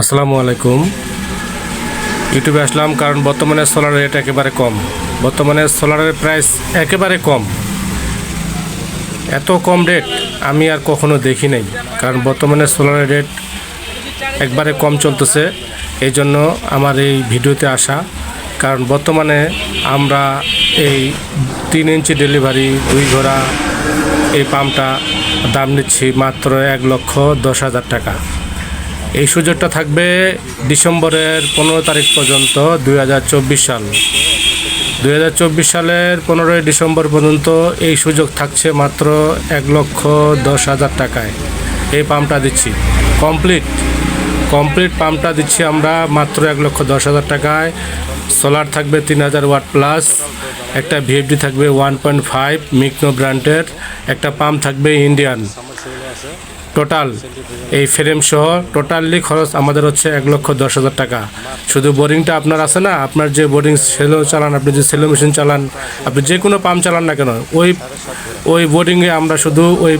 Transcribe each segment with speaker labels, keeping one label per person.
Speaker 1: আসসালামু আলাইকুম। ইউটিউবে আসলাম কারণ বর্তমানে সোলারের রেট একেবারে কম। বর্তমানে সোলারের প্রাইস একেবারে কম। এত কম রেট আমি আর কখনো দেখি নাই। কারণ বর্তমানে সোলারের রেট একবারে কম চলতেছে। এই জন্য আমার এই ভিডিওতে আসা। কারণ বর্তমানে আমরা এই তিন ইঞ্চি ডেলিভারি দুই ঘোড়া, এই পাম্পটা দাম নিচ্ছি মাত্র এক লক্ষ দশ হাজার টাকা। এই সুযোগটা থাকবে ডিসেম্বরের পনেরো তারিখ পর্যন্ত, দুই হাজার চব্বিশ সাল। দুই হাজার চব্বিশ সালের পনেরোই ডিসেম্বর পর্যন্ত এই সুযোগ থাকছে মাত্র এক লক্ষ দশ হাজার টাকায়। এই পাম্পটা দিচ্ছি। কমপ্লিট। কমপ্লিট পাম্পটা দিচ্ছি আমরা মাত্র এক লক্ষ দশ হাজার টাকায়। সোলার থাকবে তিন হাজার ওয়াট প্লাস, একটা ভিএফডি থাকবে ওয়ান পয়েন্ট ফাইভ মিকনো ব্র্যান্ডের, একটা পাম্প থাকবে ইন্ডিয়ান। টোটাল এই ফ্রেম সহ টোটালি খরচ আমাদের হচ্ছে এক লক্ষ দশ হাজার টাকা। শুধু বোরিংটা আপনার আছে না, আপনার যে বোরিং সেলো চালান, আপনি যে সেলো মেশিন চালান, আপনি যে কোনো পাম্প চালান না কেন, ওই ওই বোরিংয়ে আমরা শুধু ওই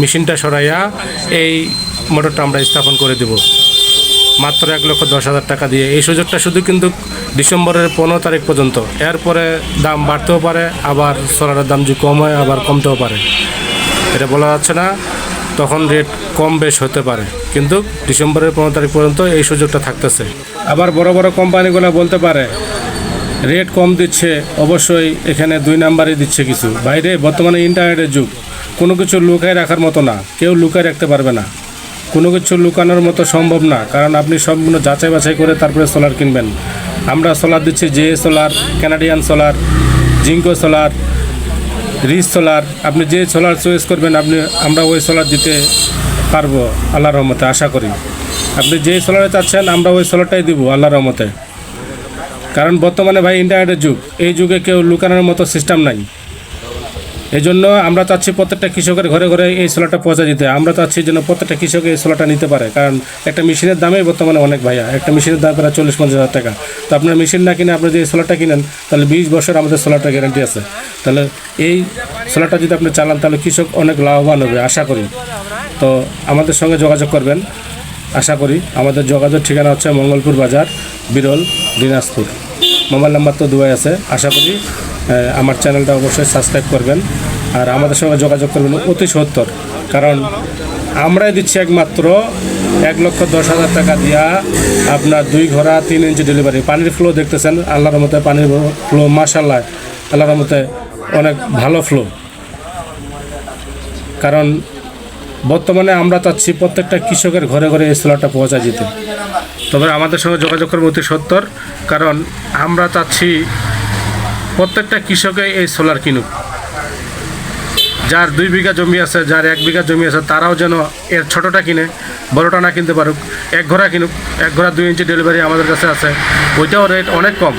Speaker 1: মেশিনটা সরাইয়া এই মোটরটা আমরা স্থাপন করে দেব। মাত্র এক লক্ষ দশ হাজার টাকা দিয়ে। এই সুযোগটা শুধু কিন্তু ডিসেম্বরের পনেরো তারিখ পর্যন্ত। এরপরে দাম বাড়তেও পারে, আবার সোলারের দাম যদি কম হয়, আবার কমতেও পারে। এটা বলা যাচ্ছে না। তখন রেট কম বেশ হতে পারে। কিন্তু ডিসেম্বরের পনেরো তারিখ পর্যন্ত এই সুযোগটা থাকতেছে। আবার বড় বড় কোম্পানিগুলো বলতে পারে রেট কম দিচ্ছে, অবশ্যই এখানে দুই নাম্বারই দিচ্ছে কিছু। বাইরে বর্তমানে ইন্টারনেটের যুগ। কোনো কিছু লুকায় রাখার মতো না। কেউ লুকায় রাখতে পারবে না। কোনো কিছু লুকানোর মতো সম্ভব না। কারণ আপনি সম্পূর্ণ যাচাই বাছাই করে তারপরে সোলার কিনবেন। আমরা সোলার দিচ্ছি J solar Canadian solar Jinko solar Rich solar, আপনি যে সোলার চয়েস করবেন, আপনি, আমরা ওই সোলার দিতে পারব, আল্লাহর রহমতে, আশা করি। আপনি যে সোলারে চাচ্ছেন, আমরা ওই সোলারটাই দিব, আল্লাহর রহমতে। কারণ বর্তমানে ভাই ইন্টারনেটের যুগ, এই যুগে কেউ লুকানোর মতো সিস্টেম নাই। এই জন্য আমরা চাচ্ছি প্রত্যেকটা কৃষকের ঘরে ঘরে এই সোলারটা পৌঁছে দিতে। আমরা চাচ্ছি যেন প্রত্যেকটা কৃষক এই সোলারটা নিতে পারে। কারণ একটা মেশিনের দামই বর্তমানে অনেক ভাইয়া। একটা মেশিনের দাম প্রায় চল্লিশ, পঞ্চাশ হাজার টাকা। তো আপনার মেশিন না কিনে আপনি যে সোলারটা কিনেন, তাহলে বিশ বছর আমাদের সোলারটা গ্যারান্টি আছে। তাহলে এই সোলারটা যদি আপনি চালান, তাহলে কৃষক অনেক লাভবান হবে, আশা করি। তো আমাদের সঙ্গে যোগাযোগ করবেন। আশা করি আমাদের যোগাযোগ ঠিকানা হচ্ছে মঙ্গলপুর বাজার, বিরল দিনাজপুর। মোবাইল নাম্বার তো দুয়াই আছে। আশা করি আমার চ্যানেলটা অবশ্যই সাবস্ক্রাইব করবেন আর আমাদের সঙ্গে যোগাযোগ করবেন অতি সত্তর। কারণ আমরাই দিচ্ছি একমাত্র এক লক্ষ দশ হাজার টাকা দিয়া আপনার দুই ঘোড়া, তিন ইঞ্চি ডেলিভারি পানির ফ্লো দেখতেছেন, আল্লাহর মতে পানির ফ্লো মাসাল্লাহ আল্লাহর মতে অনেক ভালো ফ্লো কারণ বর্তমানে আমরা চাচ্ছি প্রত্যেকটা কৃষকের ঘরে ঘরে এই সোলারটা পৌঁছা যেতে তবে আমাদের সঙ্গে যোগাযোগ করব অতি সত্তর, কারণ আমরা চাচ্ছি প্রত্যেকটা কৃষকে এই সোলার কিনুক। যার দুই বিঘা জমি আছে, যার এক বিঘা জমি আছে, তারাও যেন এর ছোটোটা কিনে বড়টা না কিনতে পারুক, এক ঘোড়া কিনুক, এক ঘোড়া দুই ইঞ্চি ডেলিভারি আমাদের কাছে আছে, ওইটাও রেট অনেক কম।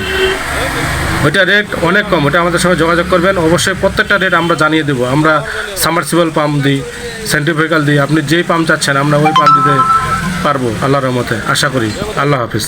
Speaker 1: ওইটা রেট অনেক কম ওটা আমাদের সঙ্গে যোগাযোগ করবেন। অবশ্যই প্রত্যেকটা রেট আমরা জানিয়ে দেবো। আমরা সামার্সিবল পাম্প দিই সেন্ট্রিফিক্যাল দিই, আপনি যেই পাম্প চাচ্ছেন, আমরা ওই পাম্প দিতে পারব, আল্লাহর রহমতে। আশা করি। আল্লাহ হাফিজ।